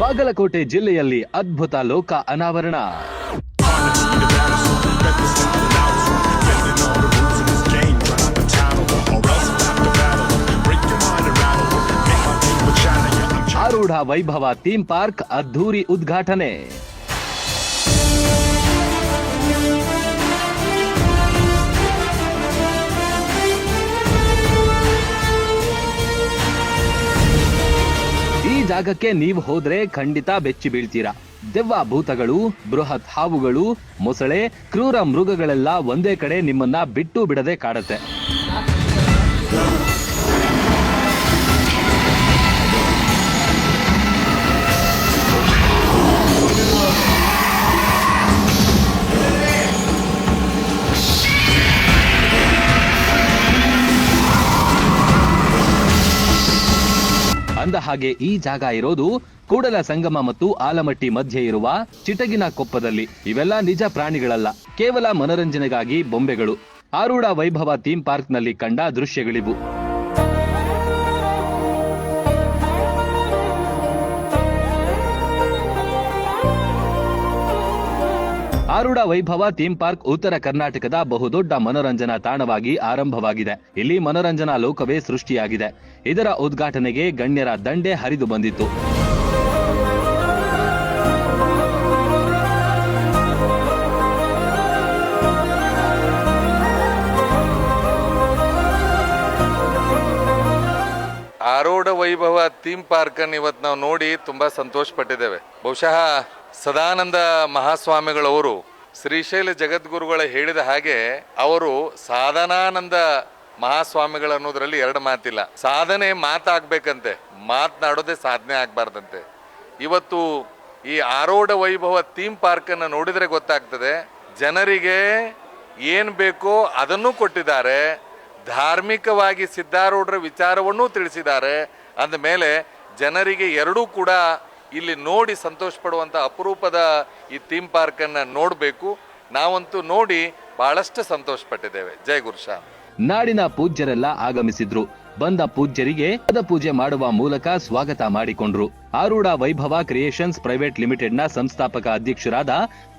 ಬಾಗಲಕೋಟೆ ಜಿಲ್ಲೆಯಲ್ಲಿ ಅದ್ಭುತ ಲೋಕ ಅನಾವರಣ. ಆರೂಢ ವೈಭವ ಥೀಮ್ ಪಾರ್ಕ್ ಅದ್ಧೂರಿ ಉದ್ಘಾಟನೆ. ಜಾಗಕ್ಕೆ ನೀವು ಹೋದ್ರೆ ಖಂಡಿತ ಬೆಚ್ಚಿ ಬೀಳ್ತೀರಾ. ದೆವ್ವ ಭೂತಗಳು ಬೃಹತ್ ಹಾವುಗಳು, ಮೊಸಳೆ, ಕ್ರೂರ ಮೃಗಗಳೆಲ್ಲ ಒಂದೇ ಕಡೆ ನಿಮ್ಮನ್ನ ಬಿಟ್ಟು ಬಿಡದೆ ಕಾಡುತ್ತೆ. ಹಾಗೆ ಈ ಜಾಗ ಇರೋದು ಕೂಡಲ ಸಂಗಮ ಮತ್ತು ಆಲಮಟ್ಟಿ ಮಧ್ಯೆ ಇರುವ ಚಿಟಗಿನ ಕೊಪ್ಪದಲ್ಲಿ. ಇವೆಲ್ಲ ನಿಜ ಪ್ರಾಣಿಗಳಲ್ಲ, ಕೇವಲ ಮನರಂಜನೆಗಾಗಿ ಬೊಂಬೆಗಳು. ಆರೂಢ ವೈಭವ ಥೀಮ್ ಪಾರ್ಕ್ನಲ್ಲಿ ಕಂಡ ದೃಶ್ಯಗಳಿವು. ಆರೂಢ ವೈಭವ ಥೀಮ್ ಪಾರ್ಕ್ ಉತ್ತರ ಕರ್ನಾಟಕದ ಬಹುದೊಡ್ಡ ಮನೋರಂಜನಾ ತಾಣವಾಗಿ ಆರಂಭವಾಗಿದೆ. ಇಲ್ಲಿ ಮನೋರಂಜನಾ ಲೋಕವೇ ಸೃಷ್ಟಿಯಾಗಿದೆ. ಇದರ ಉದ್ಘಾಟನೆಗೆ ಗಣ್ಯರ ದಂಡೆ ಹರಿದು ಬಂದಿತ್ತು. ಆರೂಢ ವೈಭವ ಥೀಮ್ ಪಾರ್ಕ್ ಅನ್ನು ಇವತ್ತು ನಾವು ನೋಡಿ ತುಂಬಾ ಸಂತೋಷ ಪಟ್ಟಿದ್ದೇವೆ ಬಹುಶಃ ಸದಾನಂದ ಮಹಾಸ್ವಾಮಿಗಳವರು ಶ್ರೀಶೈಲ ಜಗದ್ಗುರುಗಳ ಹೇಳಿದ ಹಾಗೆ ಅವರು ಸಾಧನಾನಂದ ಮಹಾಸ್ವಾಮಿಗಳು ಅನ್ನೋದ್ರಲ್ಲಿ ಎರಡು ಮಾತಿಲ್ಲ. ಸಾಧನೆ ಮಾತಾಗಬೇಕಂತೆ, ಮಾತನಾಡೋದೇ ಸಾಧನೆ ಆಗಬಾರ್ದಂತೆ. ಇವತ್ತು ಈ ಆರೋಢ ವೈಭವ ಥೀಮ್ ಪಾರ್ಕನ್ನು ನೋಡಿದರೆ ಗೊತ್ತಾಗ್ತದೆ, ಜನರಿಗೆ ಏನು ಬೇಕೋ ಅದನ್ನು ಕೊಟ್ಟಿದ್ದಾರೆ, ಧಾರ್ಮಿಕವಾಗಿ ಸಿದ್ಧಾರೂಢರ ವಿಚಾರವನ್ನೂ ತಿಳಿಸಿದ್ದಾರೆ, ಅಂದಮೇಲೆ ಜನರಿಗೆ ಎರಡೂ ಕೂಡ ಇಲ್ಲಿ ನೋಡಿ ಸಂತೋಷ ಪಡುವಂಥ ಅಪರೂಪದ ಈ ಥೀಮ್ ಪಾರ್ಕನ್ನು ನೋಡಬೇಕು. ನಾವಂತೂ ನೋಡಿ ಬಹಳಷ್ಟು ಸಂತೋಷ ಪಟ್ಟಿದ್ದೇವೆ ಜೈ ಗುರುಶಾ ನಾಡಿನ ಪೂಜ್ಯರೆಲ್ಲ ಆಗಮಿಸಿದ್ರು. ಬಂದ ಪೂಜ್ಯರಿಗೆ ಪದ ಪೂಜೆ ಮಾಡುವ ಮೂಲಕ ಸ್ವಾಗತ ಮಾಡಿಕೊಂಡ್ರು. ಆರೂಢ ವೈಭವ ಕ್ರಿಯೇಷನ್ಸ್ ಪ್ರೈವೇಟ್ ಲಿಮಿಟೆಡ್ನ ಸಂಸ್ಥಾಪಕ ಅಧ್ಯಕ್ಷರಾದ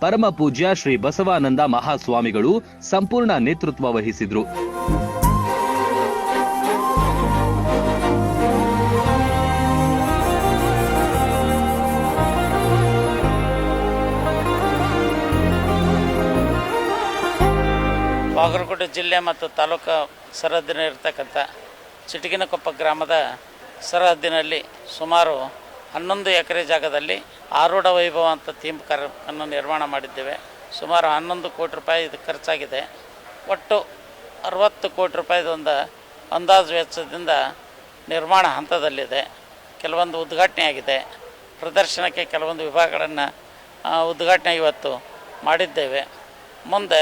ಪರಮ ಪೂಜ್ಯ ಶ್ರೀ ಬಸವಾನಂದ ಮಹಾಸ್ವಾಮಿಗಳು ಸಂಪೂರ್ಣ ನೇತೃತ್ವ ವಹಿಸಿದ್ರು. ಬಾಗಲಕೋಟೆ ಜಿಲ್ಲೆ ಮತ್ತು ತಾಲೂಕು ಸರಹದ್ದಿನ ಇರತಕ್ಕಂಥ ಚಿಟಗಿನಕೊಪ್ಪ ಗ್ರಾಮದ ಸರಹದ್ದಿನಲ್ಲಿ ಸುಮಾರು ಹನ್ನೊಂದು ಎಕರೆ ಜಾಗದಲ್ಲಿ ಆರೂಢ ವೈಭವ ಅಂತ ಥೀಮ್ ಅನ್ನು ನಿರ್ಮಾಣ ಮಾಡಿದ್ದೇವೆ. ಸುಮಾರು ಹನ್ನೊಂದು ಕೋಟಿ ರೂಪಾಯಿ ಇದು ಖರ್ಚಾಗಿದೆ. ಒಟ್ಟು ಅರವತ್ತು ಕೋಟಿ ರೂಪಾಯಿದೊಂದು ಅಂದಾಜು ವೆಚ್ಚದಿಂದ ನಿರ್ಮಾಣ ಹಂತದಲ್ಲಿದೆ. ಕೆಲವೊಂದು ಉದ್ಘಾಟನೆ ಆಗಿದೆ. ಪ್ರದರ್ಶನಕ್ಕೆ ಕೆಲವೊಂದು ವಿಭಾಗಗಳನ್ನು ಉದ್ಘಾಟನೆ ಇವತ್ತು ಮಾಡಿದ್ದೇವೆ. ಮುಂದೆ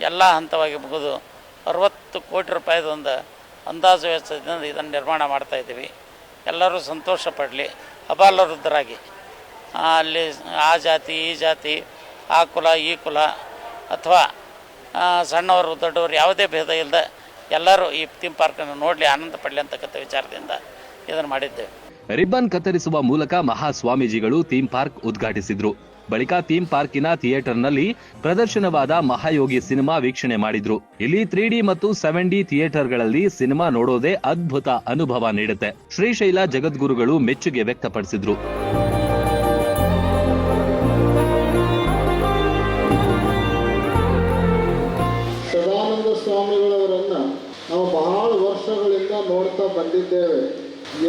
ಎಲ್ಲ ಹಂತವಾಗಿ ಮುಗಿದು ಅರವತ್ತು ಕೋಟಿ ರೂಪಾಯಿದೊಂದು ಅಂದಾಜು ವೆಚ್ಚದಿಂದ ಇದನ್ನು ನಿರ್ಮಾಣ ಮಾಡ್ತಾ ಇದ್ದೀವಿ. ಎಲ್ಲರೂ ಸಂತೋಷ ಪಡಲಿ. ಅಬಾಲವೃದ್ಧರಾಗಿ. ಅಲ್ಲಿ ಆ ಜಾತಿ, ಈ ಜಾತಿ, ಆ ಕುಲ, ಈ ಕುಲ, ಅಥವಾ ಸಣ್ಣವರು, ದೊಡ್ಡವರು ಯಾವುದೇ ಭೇದ ಇಲ್ಲದೆ ಎಲ್ಲರೂ ಈ ಥೀಮ್ ಪಾರ್ಕನ್ನು ನೋಡಲಿ, ಆನಂದ ಪಡಲಿ ಅಂತಕ್ಕಂಥ ವಿಚಾರದಿಂದ ಇದನ್ನು ಮಾಡಿದ್ದೇವೆ. ರಿಬ್ಬನ್ ಕತ್ತರಿಸುವ ಮೂಲಕ ಮಹಾಸ್ವಾಮೀಜಿಗಳು ಥೀಮ್ ಪಾರ್ಕ್ ಉದ್ಘಾಟಿಸಿದ್ರು. ಬಳಿಕ ಥೀಮ್ ಪಾರ್ಕಿನ ಥಿಯೇಟರ್ನಲ್ಲಿ ಪ್ರದರ್ಶನವಾದ ಮಹಾಯೋಗಿ ಸಿನಿಮಾ ವೀಕ್ಷಣೆ ಮಾಡಿದ್ರು. ಇಲ್ಲಿ ತ್ರೀ ಡಿ ಮತ್ತು ಸೆವೆನ್ ಡಿ ಥಿಯೇಟರ್ಗಳಲ್ಲಿ ಸಿನಿಮಾ ನೋಡೋದೇ ಅದ್ಭುತ ಅನುಭವ ನೀಡುತ್ತೆ. ಶ್ರೀಶೈಲ ಜಗದ್ಗುರುಗಳು ಮೆಚ್ಚುಗೆ ವ್ಯಕ್ತಪಡಿಸಿದ್ರು. ಸ್ವಾಮಿಗಳವರನ್ನ ನಾವು ಬಹಳ ವರ್ಷಗಳಿಂದ ನೋಡ್ತಾ ಬಂದಿದ್ದೇವೆ.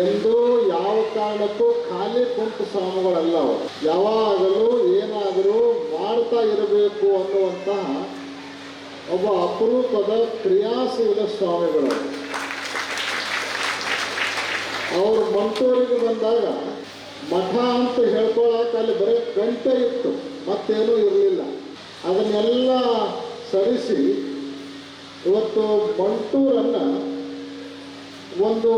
ಎಂದೂ ಯಾವ ಕಾರಣಕ್ಕೂ ಖಾಲಿ ಕುಂಟು ಸ್ವಾಮಿಗಳಲ್ಲ ಅವರು ಯಾವಾಗಲೂ ಏನಾದರೂ ಮಾಡ್ತಾ ಇರಬೇಕು ಅನ್ನುವಂತಹ ಒಬ್ಬ ಅಪರೂಪದ ಕ್ರಿಯಾಶೀಲ ಸ್ವಾಮಿಗಳು. ಅವರು ಮಂಟೂರಿಗೆ ಬಂದಾಗ, ಮಠ ಅಂತ ಹೇಳ್ಕೊಳಕ್ಕೆ ಅಲ್ಲಿ ಬರೀ ಗಂಟೆ ಇತ್ತು, ಮತ್ತೇನೂ ಇರಲಿಲ್ಲ. ಅದನ್ನೆಲ್ಲ ಸರಿಸಿ, ಇವತ್ತು ಮಂಟೂರನ್ನು ಒಂದು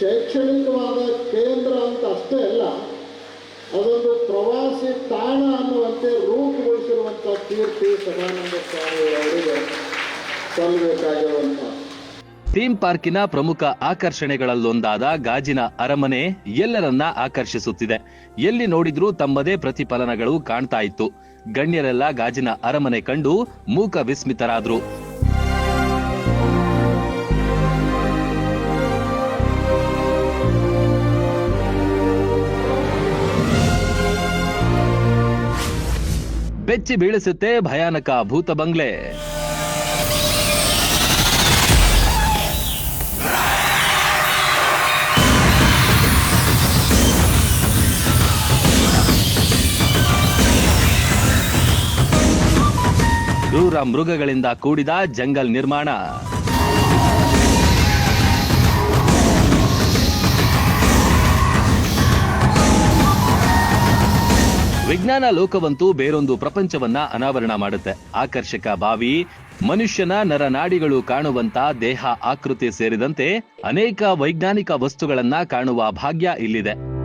ಶೈಕ್ಷಣಿಕವಾದ ಕೇಂದ್ರ ಅಂತ ಅಷ್ಟೇ ಅಲ್ಲ, ಅದೊಂದು ಪ್ರವಾಸಿ ತಾಣ ಅನ್ನುವಂತೆ ರೂಪುಗೊಳಿಸಿರುವಂಥ ಕೀರ್ತಿ ಸದಾನಂದ ಸ್ವಾಮಿ ಅವರಿಗೆ ಸಲ್ಲಬೇಕಾಗಿರುವಂಥ. ಥೀಮ್ ಪಾರ್ಕಿನ ಪ್ರಮುಖ ಆಕರ್ಷಣೆಗಳಲ್ಲೊಂದಾದ ಗಾಜಿನ ಅರಮನೆ ಎಲ್ಲರನ್ನ ಆಕರ್ಷಿಸುತ್ತಿದೆ. ಎಲ್ಲಿ ನೋಡಿದ್ರೂ ತಮ್ಮದೇ ಪ್ರತಿಫಲನಗಳು ಕಾಣ್ತಾ ಇತ್ತು. ಗಣ್ಯರೆಲ್ಲ ಗಾಜಿನ ಅರಮನೆ ಕಂಡು ಮೂಕ ವಿಸ್ಮಿತರಾದ್ರು. ಬೆಚ್ಚಿ ಬೀಳಿಸುತ್ತೆ ಭಯಾನಕ ಭೂತ ಬಂಗ್ಲೆ. ಕ್ರೂರ ಮೃಗಗಳಿಂದ ಕೂಡಿದ ಜಂಗಲ್ ನಿರ್ಮಾಣ. ವಿಜ್ಞಾನ ಲೋಕವಂತೂ ಬೇರೊಂದು ಪ್ರಪಂಚವನ್ನ ಅನಾವರಣ ಮಾಡುತ್ತೆ. ಆಕರ್ಷಕ ಬಾವಿ, ಮನುಷ್ಯನ ನರನಾಡಿಗಳು ಕಾಣುವಂತ ದೇಹ, ಆಕೃತಿ ಸೇರಿದಂತೆ ಅನೇಕ ವೈಜ್ಞಾನಿಕ ವಸ್ತುಗಳನ್ನ ಕಾಣುವ ಭಾಗ್ಯ ಇಲ್ಲಿದೆ.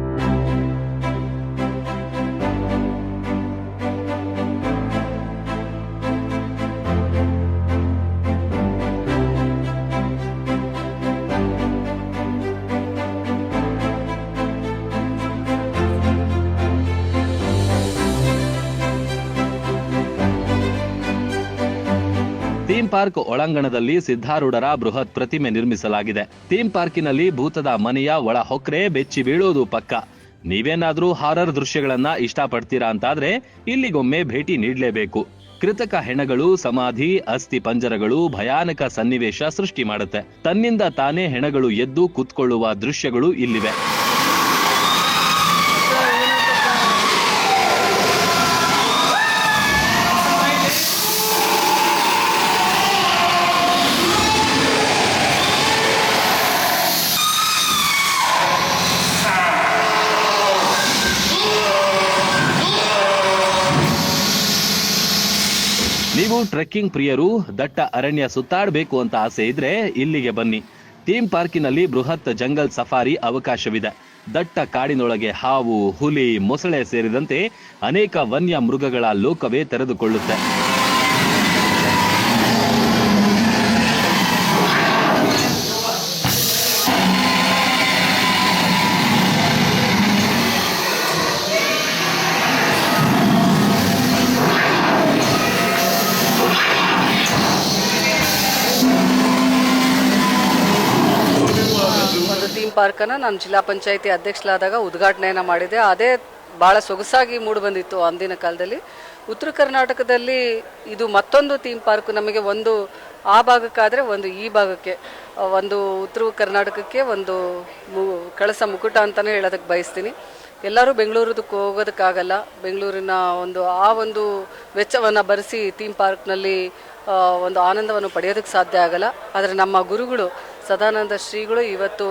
ಪಾರ್ಕ್ ಒಳಾಂಗಣದಲ್ಲಿ ಸಿದ್ಧಾರೂಢರ ಬೃಹತ್ ಪ್ರತಿಮೆ ನಿರ್ಮಿಸಲಾಗಿದೆ. ಥೀಮ್ ಪಾರ್ಕಿನಲ್ಲಿ ಭೂತದ ಮನೆಯ ಒಳ ಹೊಕ್ರೆ ಬೆಚ್ಚಿ ಬೀಳೋದು ಪಕ್ಕ. ನೀವೇನಾದ್ರೂ ಹಾರರ್ ದೃಶ್ಯಗಳನ್ನ ಇಷ್ಟಪಡ್ತೀರಾ ಅಂತಾದ್ರೆ ಇಲ್ಲಿಗೊಮ್ಮೆ ಭೇಟಿ ನೀಡಲೇಬೇಕು. ಕೃತಕ ಹೆಣಗಳು, ಸಮಾಧಿ, ಅಸ್ಥಿ ಪಂಜರಗಳು ಭಯಾನಕ ಸನ್ನಿವೇಶ ಸೃಷ್ಟಿ ಮಾಡುತ್ತೆ. ತನ್ನಿಂದ ತಾನೇ ಹೆಣಗಳು ಎದ್ದು ಕುತ್ಕೊಳ್ಳುವ ದೃಶ್ಯಗಳು ಇಲ್ಲಿವೆ. ಟ್ರೆಕ್ಕಿಂಗ್ ಪ್ರಿಯರು, ದಟ್ಟ ಅರಣ್ಯ ಸುತ್ತಾಡಬೇಕು ಅಂತ ಆಸೆ ಇದ್ರೆ ಇಲ್ಲಿಗೆ ಬನ್ನಿ. ಥೀಮ್ ಪಾರ್ಕಿನಲ್ಲಿ ಬೃಹತ್ ಜಂಗಲ್ ಸಫಾರಿ ಅವಕಾಶವಿದೆ. ದಟ್ಟ ಕಾಡಿನೊಳಗೆ ಹಾವು, ಹುಲಿ, ಮೊಸಳೆ ಸೇರಿದಂತೆ ಅನೇಕ ವನ್ಯ ಮೃಗಗಳ ಲೋಕವೇ ತೆರೆದುಕೊಳ್ಳುತ್ತೆ. ಥೀಮ್ ಪಾರ್ಕನ್ನು ನಾನು ಜಿಲ್ಲಾ ಪಂಚಾಯತಿ ಅಧ್ಯಕ್ಷಲಾದಾಗ ಉದ್ಘಾಟನೆಯನ್ನು ಮಾಡಿದೆ. ಅದೇ ಭಾಳ ಸೊಗಸಾಗಿ ಮೂಡಿಬಂದಿತ್ತು ಅಂದಿನ ಕಾಲದಲ್ಲಿ. ಉತ್ತರ ಕರ್ನಾಟಕದಲ್ಲಿ ಇದು ಮತ್ತೊಂದು ಥೀಮ್ ಪಾರ್ಕ್ ನಮಗೆ ಒಂದು ಆ ಭಾಗಕ್ಕಾದರೆ ಒಂದು ಈ ಭಾಗಕ್ಕೆ, ಒಂದು ಉತ್ತರ ಕರ್ನಾಟಕಕ್ಕೆ ಒಂದು ಮು, ಕಳಸ ಮುಕುಟ ಅಂತಲೇ ಹೇಳೋದಕ್ಕೆ ಬಯಸ್ತೀನಿ. ಎಲ್ಲರೂ ಬೆಂಗಳೂರದಕ್ಕೆ ಹೋಗೋದಕ್ಕಾಗಲ್ಲ. ಬೆಂಗಳೂರಿನ ಒಂದು, ಆ ಒಂದು ವೆಚ್ಚವನ್ನು ಭರಿಸಿ ಥೀಮ್ ಪಾರ್ಕ್ನಲ್ಲಿ ಒಂದು ಆನಂದವನ್ನು ಪಡೆಯೋದಕ್ಕೆ ಸಾಧ್ಯ ಆಗಲ್ಲ. ಆದರೆ ನಮ್ಮ ಗುರುಗಳು, ಸದಾನಂದ ಶ್ರೀಗಳು ಇವತ್ತು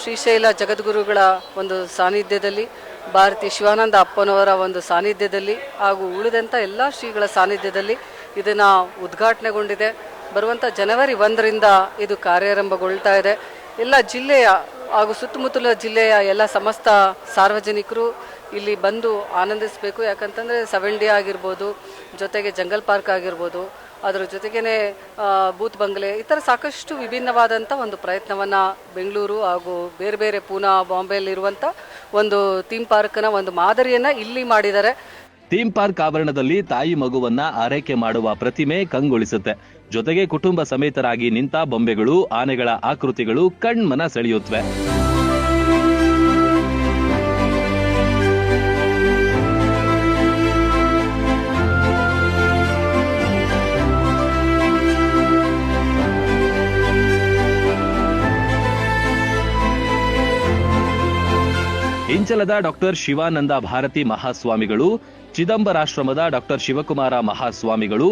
ಶ್ರೀಶೈಲ ಜಗದ್ಗುರುಗಳ ಒಂದು ಸಾನ್ನಿಧ್ಯದಲ್ಲಿ, ಭಾರತಿ ಶಿವಾನಂದ ಅಪ್ಪನವರ ಒಂದು ಸಾನ್ನಿಧ್ಯದಲ್ಲಿ ಹಾಗೂ ಉಳಿದಂಥ ಎಲ್ಲ ಶ್ರೀಗಳ ಸಾನ್ನಿಧ್ಯದಲ್ಲಿ ಇದನ್ನು ಉದ್ಘಾಟನೆಗೊಂಡಿದೆ. ಬರುವಂಥ ಜನವರಿ ಒಂದರಿಂದ ಇದು ಕಾರ್ಯಾರಂಭಗೊಳ್ತಾ ಇದೆ. ಎಲ್ಲ ಜಿಲ್ಲೆಯ ಹಾಗೂ ಸುತ್ತಮುತ್ತಲ ಜಿಲ್ಲೆಯ ಎಲ್ಲ ಸಮಸ್ತ ಸಾರ್ವಜನಿಕರು ಇಲ್ಲಿ ಬಂದು ಆನಂದಿಸಬೇಕು. ಯಾಕಂತಂದರೆ ಸೆವೆನ್ ಡಿ ಆಗಿರ್ಬೋದು, ಜೊತೆಗೆ ಜಂಗಲ್ ಪಾರ್ಕ್ ಆಗಿರ್ಬೋದು ಅದರ ಜೊತೆಗೇನೆ ಬೂತ್ ಬಂಗ್ಲೆ, ಈ ಥರ ಸಾಕಷ್ಟು ವಿಭಿನ್ನವಾದಂಥ ಒಂದು ಪ್ರಯತ್ನವನ್ನು ಬೆಂಗಳೂರು ಹಾಗೂ ಬೇರೆ ಬೇರೆ ಪೂನಾ ಬಾಂಬೆಯಲ್ಲಿರುವಂಥ ಒಂದು ಥೀಮ್ ಪಾರ್ಕ್ನ ಒಂದು ಮಾದರಿಯನ್ನು ಇಲ್ಲಿ ಮಾಡಿದ್ದಾರೆ. ಥೀಮ್ ಪಾರ್ಕ್ ಆವರಣದಲ್ಲಿ ತಾಯಿ ಮಗುವನ್ನ ಆರೈಕೆ ಮಾಡುವ ಪ್ರತಿಮೆ ಕಂಗೊಳಿಸುತ್ತೆ. ಜೊತೆಗೆ ಕುಟುಂಬ ಸಮೇತರಾಗಿ ನಿಂತ ಬೊಂಬೆಗಳು, ಆನೆಗಳ ಆಕೃತಿಗಳು ಕಣ್ಮನ ಸೆಳೆಯುತ್ತವೆ. ಇಂಚಲದ ಡಾಕ್ಟರ್ ಶಿವಾನಂದ ಭಾರತಿ ಮಹಾಸ್ವಾಮಿಗಳು, ಚಿದಂಬರಾಶ್ರಮದ ಡಾಕ್ಟರ್ ಶಿವಕುಮಾರ ಮಹಾಸ್ವಾಮಿಗಳು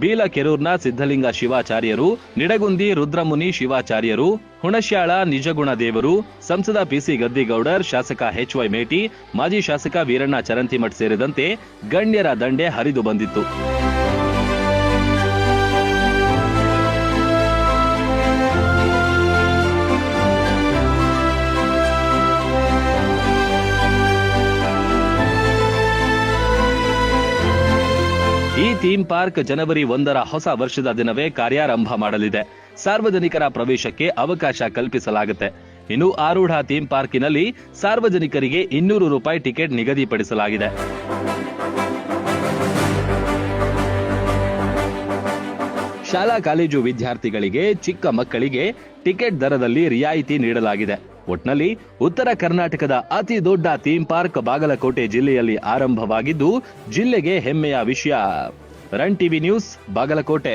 ಬೀಲಕೆರೂರ್ನ ಸಿದ್ಧಲಿಂಗ ಶಿವಾಚಾರ್ಯರು, ನಿಡಗುಂದಿ ರುದ್ರಮುನಿ ಶಿವಾಚಾರ್ಯರು, ಹುಣಶ್ಯಾಳ ನಿಜಗುಣ ದೇವರು, ಸಂಸದ ಪಿಸಿ ಗದ್ದಿಗೌಡರ್, ಶಾಸಕ ಎಚ್ ವೈ ಮೇಟಿ, ಮಾಜಿ ಶಾಸಕ ವೀರಣ್ಣ ಚರಂತಿಮಠ್ ಸೇರಿದಂತೆ ಗಣ್ಯರ ದಂಡೆ ಹರಿದು ಬಂದಿತ್ತು. ಥೀಮ್ ಪಾರ್ಕ್ ಜನವರಿ ಒಂದರ ಹೊಸ ವರ್ಷದ ದಿನವೇ ಕಾರ್ಯಾರಂಭ ಮಾಡಲಿದೆ. ಸಾರ್ವಜನಿಕರ ಪ್ರವೇಶಕ್ಕೆ ಅವಕಾಶ ಕಲ್ಪಿಸಲಾಗುತ್ತೆ. ಇನ್ನು ಆರೂಢ ಥೀಮ್ ಪಾರ್ಕಿನಲ್ಲಿ ಸಾರ್ವಜನಿಕರಿಗೆ ಇನ್ನೂರು ರೂಪಾಯಿ ಟಿಕೆಟ್ ನಿಗದಿಪಡಿಸಲಾಗಿದೆ. ಶಾಲಾ ಕಾಲೇಜು ವಿದ್ಯಾರ್ಥಿಗಳಿಗೆ, ಚಿಕ್ಕ ಮಕ್ಕಳಿಗೆ ಟಿಕೆಟ್ ದರದಲ್ಲಿ ರಿಯಾಯಿತಿ ನೀಡಲಾಗಿದೆ. ಒಟ್ನಲ್ಲಿ ಉತ್ತರ ಕರ್ನಾಟಕದ ಅತಿ ದೊಡ್ಡ ಥೀಮ್ ಪಾರ್ಕ್ ಬಾಗಲಕೋಟೆ ಜಿಲ್ಲೆಯಲ್ಲಿ ಆರಂಭವಾಗಿದ್ದು, ಜಿಲ್ಲೆಗೆ ಹೆಮ್ಮೆಯ ವಿಷಯ. Run TV news Bagalkote.